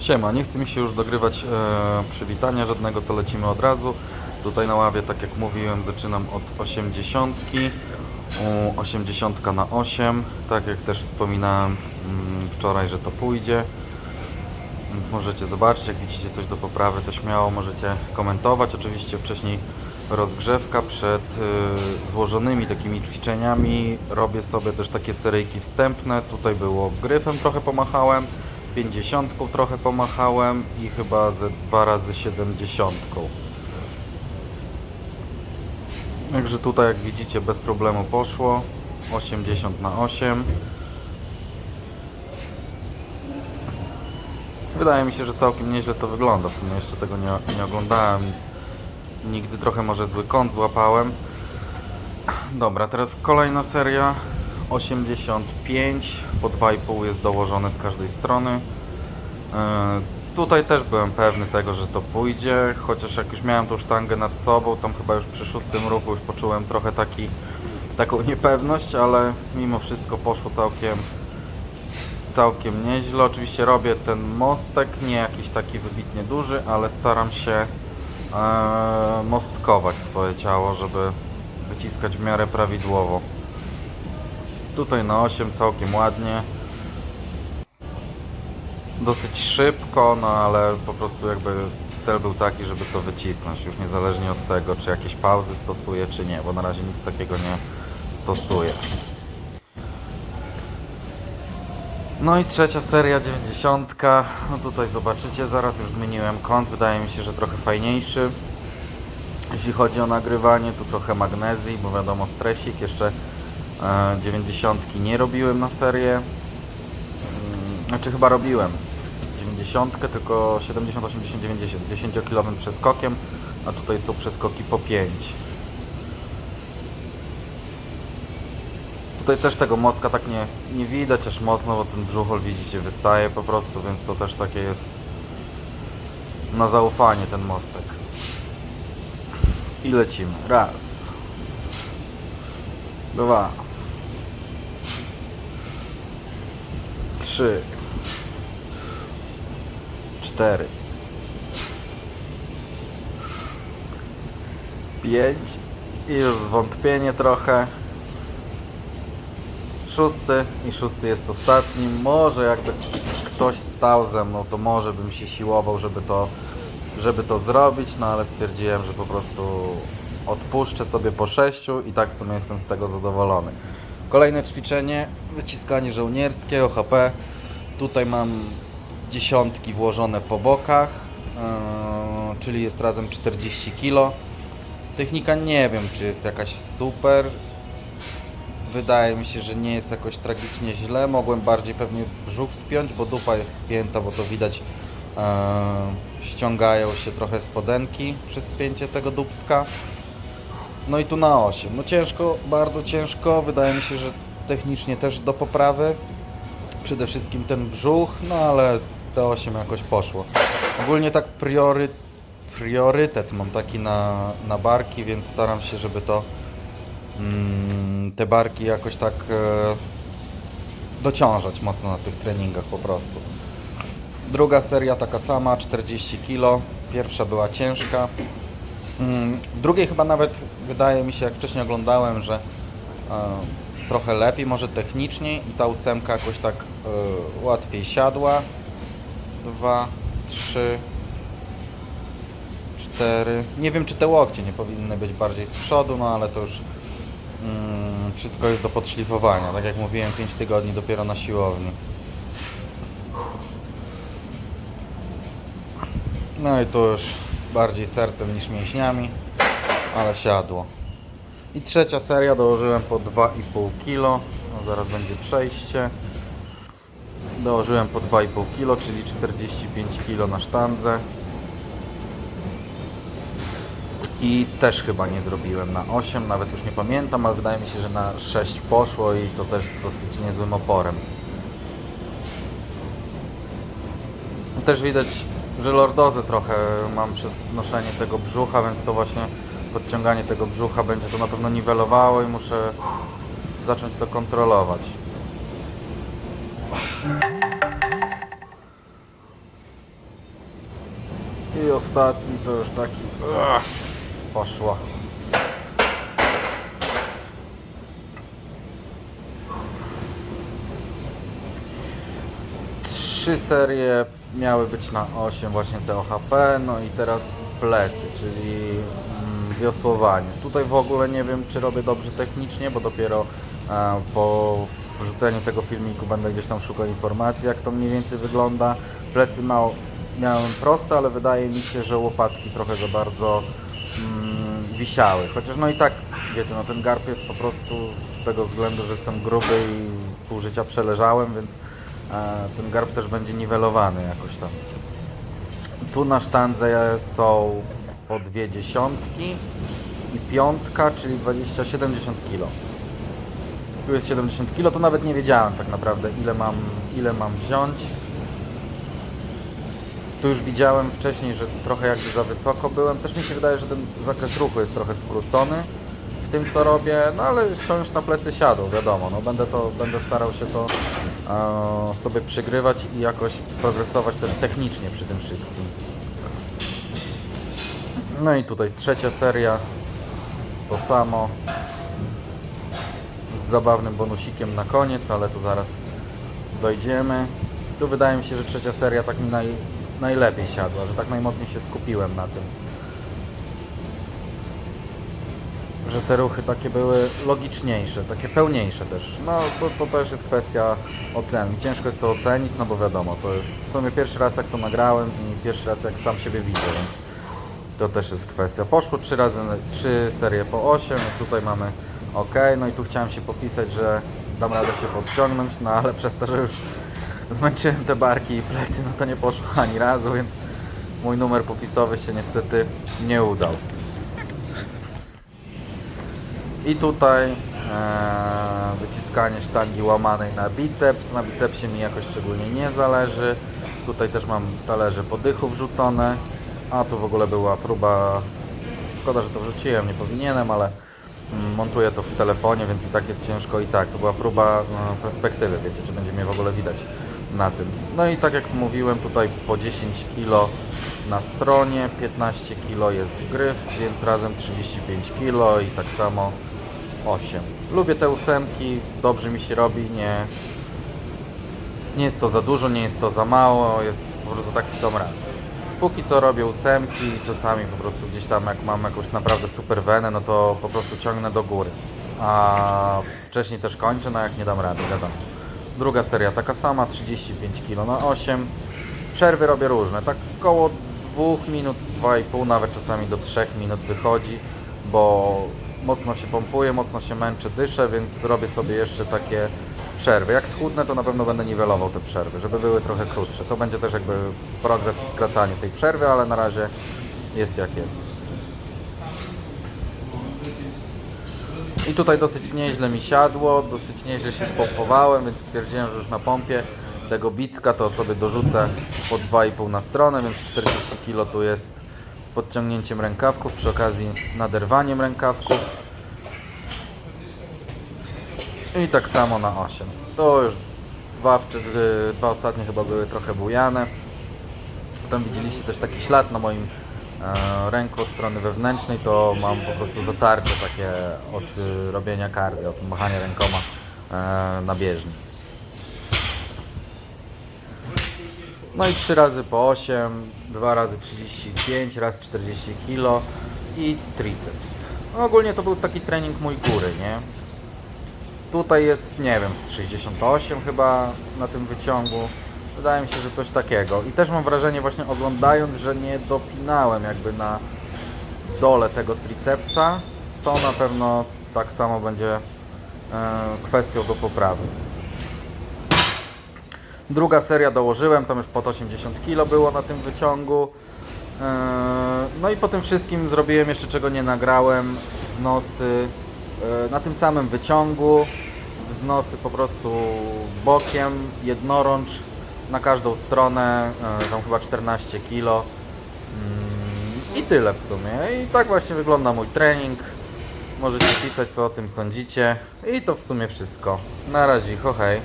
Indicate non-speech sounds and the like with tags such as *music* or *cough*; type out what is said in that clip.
Siema, nie chce mi się już dogrywać e, przywitania żadnego, to lecimy od razu. Tutaj na ławie, tak jak mówiłem, zaczynam od 80. U, 80 na 8, tak jak też wspominałem mm, wczoraj, że to pójdzie. Więc możecie zobaczyć, jak widzicie coś do poprawy, to śmiało możecie komentować. Oczywiście wcześniej rozgrzewka przed y, złożonymi takimi ćwiczeniami. Robię sobie też takie seryjki wstępne. Tutaj było gryfem trochę pomachałem, 50 trochę pomachałem i chyba ze dwa razy 70. Także tutaj jak widzicie bez problemu poszło. 80 na 8. Wydaje mi się, że całkiem nieźle to wygląda. W sumie jeszcze tego nie, nie oglądałem. Nigdy trochę może zły kąt złapałem. Dobra, teraz kolejna seria. 85 po 2,5 jest dołożone z każdej strony. Yy, tutaj też byłem pewny tego, że to pójdzie, chociaż jak już miałem tą sztangę nad sobą, tam chyba już przy szóstym ruchu już poczułem trochę taki, taką *laughs* niepewność, ale mimo wszystko poszło całkiem, całkiem nieźle. Oczywiście robię ten mostek, nie jakiś taki wybitnie duży, ale staram się e, mostkować swoje ciało, żeby wyciskać w miarę prawidłowo. Tutaj na 8 całkiem ładnie. Dosyć szybko, no ale po prostu jakby cel był taki, żeby to wycisnąć, już niezależnie od tego, czy jakieś pauzy stosuję, czy nie, bo na razie nic takiego nie stosuję. No i trzecia seria, 90. No tutaj zobaczycie, zaraz już zmieniłem kąt, wydaje mi się, że trochę fajniejszy. Jeśli chodzi o nagrywanie, tu trochę magnezji, bo wiadomo stresik, jeszcze 90 nie robiłem na serię. Mm, Znaczy chyba robiłem 90, tylko 70, 80, 90 z 10-kilowym przeskokiem, a tutaj są przeskoki po 5. Tutaj też tego mostka tak nie, nie widać aż mocno, bo ten brzuchol widzicie wystaje po prostu, więc to też takie jest na zaufanie ten mostek. I lecimy. Raz. Dwa. Trzy. Cztery. Pięć. I już zwątpienie trochę. Szósty. I szósty jest ostatni. Może jakby ktoś stał ze mną, to może bym się siłował, żeby to żeby to zrobić, no ale stwierdziłem, że po prostu odpuszczę sobie po sześciu i tak w sumie jestem z tego zadowolony. Kolejne ćwiczenie, wyciskanie żołnierskie, OHP. Tutaj mam dziesiątki włożone po bokach, yy, czyli jest razem 40 kg. Technika nie wiem, czy jest jakaś super. Wydaje mi się, że nie jest jakoś tragicznie źle. Mogłem bardziej pewnie brzuch spiąć, bo dupa jest spięta, bo to widać e, ściągają się trochę spodenki przez spięcie tego dubska. No i tu na 8. No ciężko, bardzo ciężko. Wydaje mi się, że technicznie też do poprawy. Przede wszystkim ten brzuch, no ale te 8 jakoś poszło. Ogólnie tak priory, priorytet mam taki na, na barki, więc staram się, żeby to mm, te barki jakoś tak e, dociążać mocno na tych treningach po prostu. Druga seria taka sama, 40 kg. Pierwsza była ciężka. Mm, Drugiej chyba nawet wydaje mi się, jak wcześniej oglądałem, że e, trochę lepiej, może techniczniej i ta ósemka jakoś tak e, łatwiej siadła. Dwa, trzy, cztery. Nie wiem, czy te łokcie nie powinny być bardziej z przodu, no ale to już mm, wszystko jest do podszlifowania. Tak jak mówiłem, 5 tygodni dopiero na siłowni. No i tu już bardziej sercem niż mięśniami, ale siadło. I trzecia seria dołożyłem po 2,5 kg. No zaraz będzie przejście. Dołożyłem po 2,5 kg, czyli 45 kg na sztandze. I też chyba nie zrobiłem na 8, nawet już nie pamiętam, ale wydaje mi się, że na 6 poszło i to też z dosyć niezłym oporem. Też widać, że lordozę trochę mam przez noszenie tego brzucha, więc to właśnie podciąganie tego brzucha będzie to na pewno niwelowało i muszę zacząć to kontrolować. ostatni to już taki... Poszło. Trzy serie miały być na 8 właśnie te OHP, no i teraz plecy, czyli mm, wiosłowanie. Tutaj w ogóle nie wiem, czy robię dobrze technicznie, bo dopiero e, po wrzuceniu tego filmiku będę gdzieś tam szukał informacji, jak to mniej więcej wygląda. Plecy mało, miałem proste, ale wydaje mi się, że łopatki trochę za bardzo mm, wisiały. Chociaż no i tak, wiecie, no ten garb jest po prostu z tego względu, że jestem gruby i pół życia przeleżałem, więc ten garb też będzie niwelowany jakoś tam. Tu na sztandze są po dwie dziesiątki i piątka, czyli 20-70 kg. Tu jest 70 kg, to nawet nie wiedziałem tak naprawdę ile mam, ile mam wziąć. Tu już widziałem wcześniej, że trochę jakby za wysoko byłem. Też mi się wydaje, że ten zakres ruchu jest trochę skrócony w tym co robię, no ale siąść na plecy siadą, wiadomo. No będę, to, będę starał się to e, sobie przygrywać i jakoś progresować też technicznie przy tym wszystkim. No i tutaj trzecia seria, to samo z zabawnym bonusikiem na koniec, ale to zaraz dojdziemy. Tu wydaje mi się, że trzecia seria tak mi naj, najlepiej siadła, że tak najmocniej się skupiłem na tym. Że te ruchy takie były logiczniejsze, takie pełniejsze też. No to, to też jest kwestia oceny. Ciężko jest to ocenić, no bo wiadomo, to jest w sumie pierwszy raz jak to nagrałem i pierwszy raz jak sam siebie widzę, więc to też jest kwestia. Poszło trzy razy, trzy serie po 8, więc tutaj mamy ok. No i tu chciałem się popisać, że dam radę się podciągnąć, no ale przez to, że już zmęczyłem te barki i plecy, no to nie poszło ani razu, więc mój numer popisowy się niestety nie udał. I tutaj e, wyciskanie sztangi łamanej na biceps. Na bicepsie mi jakoś szczególnie nie zależy. Tutaj też mam talerze podychu wrzucone. A tu w ogóle była próba. Szkoda, że to wrzuciłem, nie powinienem, ale mm, montuję to w telefonie, więc i tak jest ciężko i tak. To była próba e, perspektywy, wiecie, czy będzie mnie w ogóle widać na tym. No i tak jak mówiłem, tutaj po 10 kg na stronie, 15 kg jest gryf, więc razem 35 kg i tak samo 8. Lubię te ósemki, dobrze mi się robi, nie, nie jest to za dużo, nie jest to za mało, jest po prostu tak w sam raz. Póki co robię ósemki, czasami po prostu gdzieś tam jak mam jakąś naprawdę super wenę, no to po prostu ciągnę do góry. A wcześniej też kończę, no jak nie dam rady, wiadomo. Druga seria taka sama, 35 kg na 8. Przerwy robię różne, tak koło 2 minut, 2,5, nawet czasami do 3 minut wychodzi, bo mocno się pompuję, mocno się męczę, dyszę, więc robię sobie jeszcze takie przerwy. Jak schudnę, to na pewno będę niwelował te przerwy, żeby były trochę krótsze. To będzie też jakby progres w skracaniu tej przerwy, ale na razie jest jak jest. I tutaj dosyć nieźle mi siadło, dosyć nieźle się spompowałem, więc stwierdziłem, że już na pompie tego bicka to sobie dorzucę po 2,5 na stronę, więc 40 kg tu jest podciągnięciem rękawków, przy okazji naderwaniem rękawków. I tak samo na 8. To już dwa, y, dwa ostatnie chyba były trochę bujane. Tam widzieliście też taki ślad na moim e, ręku od strony wewnętrznej, to mam po prostu zatarcie takie od y, robienia kardy, od machania rękoma e, na bieżni. No i 3 razy po 8, 2 razy 35, raz 40 kg i triceps. No ogólnie to był taki trening mój góry, nie? Tutaj jest, nie wiem, z 68 chyba na tym wyciągu. Wydaje mi się, że coś takiego. I też mam wrażenie właśnie oglądając, że nie dopinałem jakby na dole tego tricepsa, co na pewno tak samo będzie e, kwestią do poprawy. Druga seria dołożyłem, tam już pod 80 kg było na tym wyciągu. Eee, No i po tym wszystkim zrobiłem jeszcze czego nie nagrałem, wznosy e, na tym samym wyciągu, wznosy po prostu bokiem, jednorącz na każdą stronę, e, tam chyba 14 kg. I tyle w sumie. I tak właśnie wygląda mój trening. Możecie pisać co o tym sądzicie. I to w sumie wszystko. Na razie, ho hej.